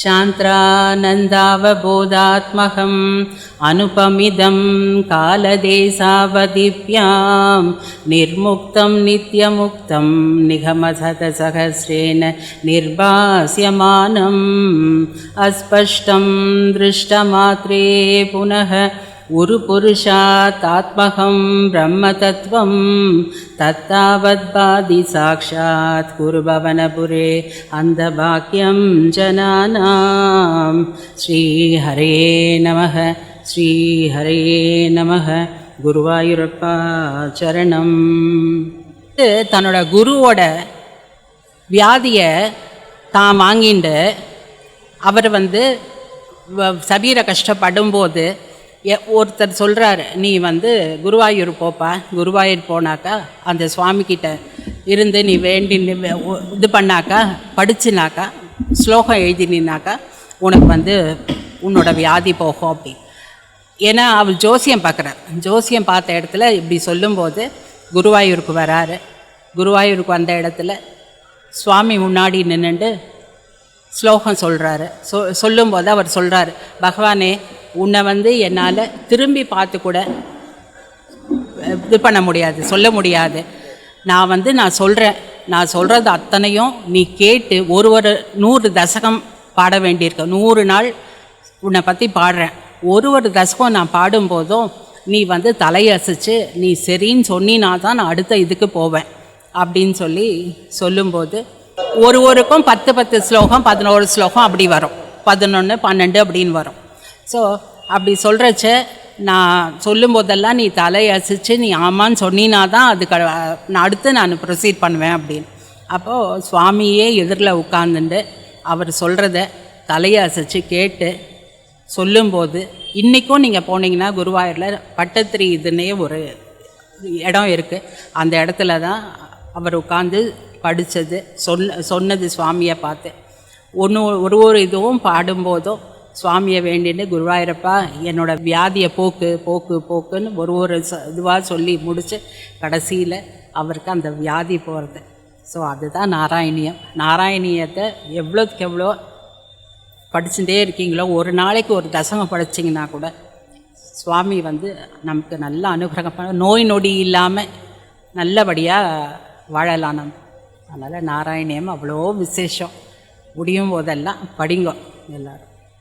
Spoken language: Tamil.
शान्त्रानन्दावबोधात्मकम् अनुपमिदं कालदेशावधिभ्यां निर्मुक्तं नित्यमुक्तं निगमशतसहस्रेण निर्भास्यमानम्। अस्पष्टं दृष्टमात्रे पुनः उरुपुरुषातात्मकं ब्रह्मतत्त्वं तत्तावद्बाधि साक्षात् कुरुभवनपुरे अन्धभाग्यं जनानां श्रीहरे नमः श्रीहरे नमः குருவாயூரப்பா சரணம் இது தன்னோட குருவோட வியாதியை தான் வாங்கிண்டு அவர் வந்து வ- சபீர கஷ்டப்படும்போது எ- ஒருத்தர் சொல்கிறாரு நீ வந்து குருவாயூர் போப்பா. குருவாயூர் போனாக்கா அந்த சுவாமிக்கிட்ட இருந்து நீ வேண்டி இது பண்ணாக்கா படிச்சுனாக்கா ஸ்லோகம் எழுதினாக்கா உனக்கு வந்து உன்னோட வியாதி போகும் அப்படி. ஏன்னா அவர் ஜோசியம் பார்க்குறார் ஜோசியம் பார்த்த இடத்துல இப்படி சொல்லும்போது குருவாயூருக்கு வராரு. குருவாயூருக்கு வந்த இடத்துல சுவாமி முன்னாடி நின்றுண்டு ஸ்லோகம் சொல்கிறாரு சொ சொல்லும்போது அவர் சொல்கிறாரு பகவானே உன்னை வந்து என்னால் திரும்பி பார்த்து கூட இது பண்ண முடியாது சொல்ல முடியாது. நான் வந்து நான் சொல்கிறேன் நான் சொல்கிறது அத்தனையும் நீ கேட்டு ஒரு ஒரு நூறு தசகம் பாட வேண்டியிருக்க. நூறு நாள் உன்னை பற்றி பாடுறேன். ஒரு ஒரு தசகம் நான் பாடும்போதும் நீ வந்து தலையசைச்சு நீ சரின்னு சொன்னினா தான் நான் அடுத்த இதுக்கு போவேன் அப்படின்னு சொல்லி சொல்லும்போது ஒரு ஒருக்கும் பத்து பத்து ஸ்லோகம் பதினோரு ஸ்லோகம் அப்படி வரும். பதினொன்று பன்னெண்டு அப்படின்னு வரும். ஸோ அப்படி சொல்கிறச்ச நான் சொல்லும்போதெல்லாம் நீ தலையசிச்சு நீ ஆமான்னு சொன்னினா தான் அதுக்கு நான் அடுத்து நான் ப்ரொசீட் பண்ணுவேன் அப்படின்னு. அப்போது சுவாமியே எதிரில் உட்காந்துண்டு அவர் சொல்கிறத தலையசைச்சு கேட்டு சொல்லும்போது இன்றைக்கும் நீங்கள் போனீங்கன்னா குருவாயூரில் பட்டத்திரி இதுன்னே ஒரு இடம் இருக்குது அந்த இடத்துல தான் அவர் உட்காந்து படித்தது சொன்ன சொன்னது சுவாமியை பார்த்து. ஒன்று ஒரு ஒரு இதுவும் பாடும்போதும் சுவாமியை வேண்டின்னு குருவாயிரப்பா என்னோட வியாதியை போக்கு போக்கு போக்குன்னு ஒரு ஒரு இதுவாக சொல்லி முடித்து கடைசியில் அவருக்கு அந்த வியாதி போகிறது ஸோ அதுதான் நாராயணியம். நாராயணியத்தை எவ்வளோக்கு எவ்வளோ படிச்சுட்டே இருக்கீங்களோ ஒரு நாளைக்கு ஒரு தசமம் படிச்சிங்கன்னா கூட சுவாமி வந்து நமக்கு நல்ல அனுகிரகம் பண்ண நோய் நொடி இல்லாமல் நல்லபடியாக வாழலாம் நம்ம. அதனால் நாராயணியம் அவ்வளோ விசேஷம். முடியும் போதெல்லாம் படிங்கோ எல்லோரும்.